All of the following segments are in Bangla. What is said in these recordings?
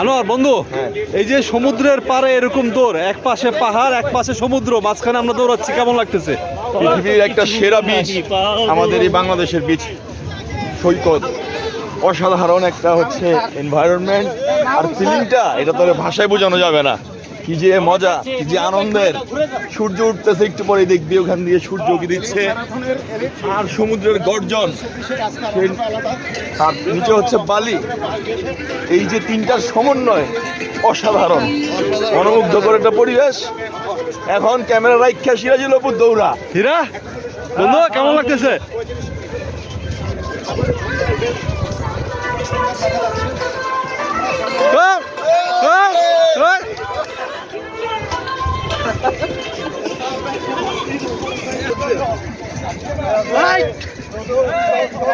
আনোয়ার, বন্ধু, এই যে সমুদ্রের পারে এরকম দৌড়, এক পাশে পাহাড়, এক পাশে সমুদ্র, মাঝখানে আমরা দৌড়াচ্ছি, কেমন লাগতেছে? পৃথিবীর একটা সেরা বীজ, আমাদের এই বাংলাদেশের বীজ, সৈকত। অসাধারণ একটা হচ্ছে এনভায়রনমেন্ট আর ফিলিংটা এটা তো ভাষায় বোঝানো যাবে না। কি যে মজা কি যে আনন্দের। সূর্য উঠতেছে একটু পরে দেখবি ওখান দিয়ে সূর্য উকি দিচ্ছে। আর সমুদ্রের গর্জন। তার নিচে হচ্ছে বালি। এই যে তিনটার সমন্বয় অসাধারণ। মনোমুগ্ধকর একটা পরিবেশ। এখন ক্যামেরা রাইখা সিরাজুল অপুর দৌড়া। হীরা বন্ধু কেমন লাগতেছে? আহ!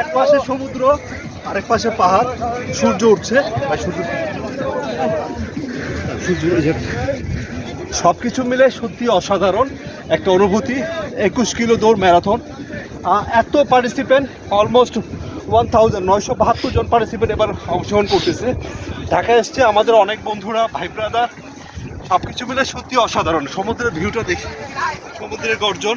এক পাশে সমুদ্র, আরেক পাশে পাহাড়। সূর্য উঠছে। সব কিছু মিলে সত্যি অসাধারণ একটা অনুভূতি। একুশ কিলো দৌড় ম্যারাথন। এত পার্টিসিপেন্ট অলমোস্ট ওয়ান থাউজেন্ড নয়শো বাহাত্তর জন পার্টিসিপেন্ট এবার অংশগ্রহণ করতেছে। ঢাকায় এসছে আমাদের অনেক বন্ধুরা, ভাই ব্রাদার সব কিছু মিলে সত্যি অসাধারণ। সমুদ্রের ভিউটা দেখি। সমুদ্রের গর্জন।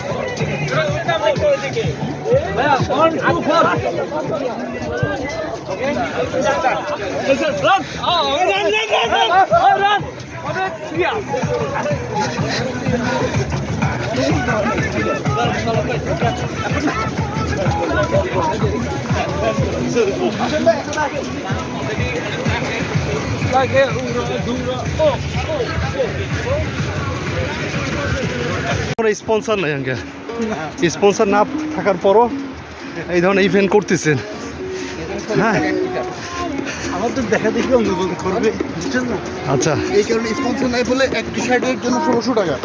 স্পন্সর নাই আঙ্কে স্পন্সর না থাকার পরও এই ধরনের ইভেন্ট করতেছেন। হ্যাঁ। দেখা দেখি করবে আচ্ছা। এই কারণে স্পন্সর নাই বলে এক টি শার্টের জন্য ষোলোশো টাকা।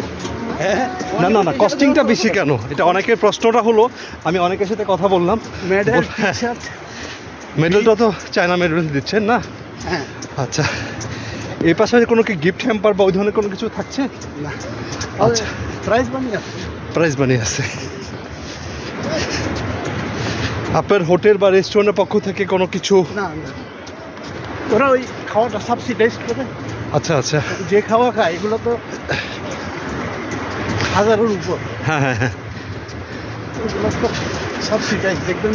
না না না কস্টিংটা বেশি কেন? এটা অনেকের প্রশ্নটা হলো আমি অনেকের সাথে কথা বললাম। মেডেল মেডেলটা তো চায়না মেডেল দিচ্ছেন না? হ্যাঁ। আচ্ছা। এই পাশে কোনো কি গিফট হ্যাম্পার বা ওই ধরনের কোনো কিছু থাকছে? না। আচ্ছা। প্রাইস বানিয়ে প্রাইস বানিয়ে আছে। আপনার হোটেল বা রেস্টুরেন্টের পক্ষ থেকে কোনো কিছু? না না। ওরা ওই খাওয়াটা সাবসিডাইজ করে। আচ্ছা আচ্ছা। যে খাওয়া খায় এগুলো তো হাজারের উপর। হ্যাঁ হ্যাঁ হ্যাঁ। এগুলো তো সাবসিডাইজ দেখবেন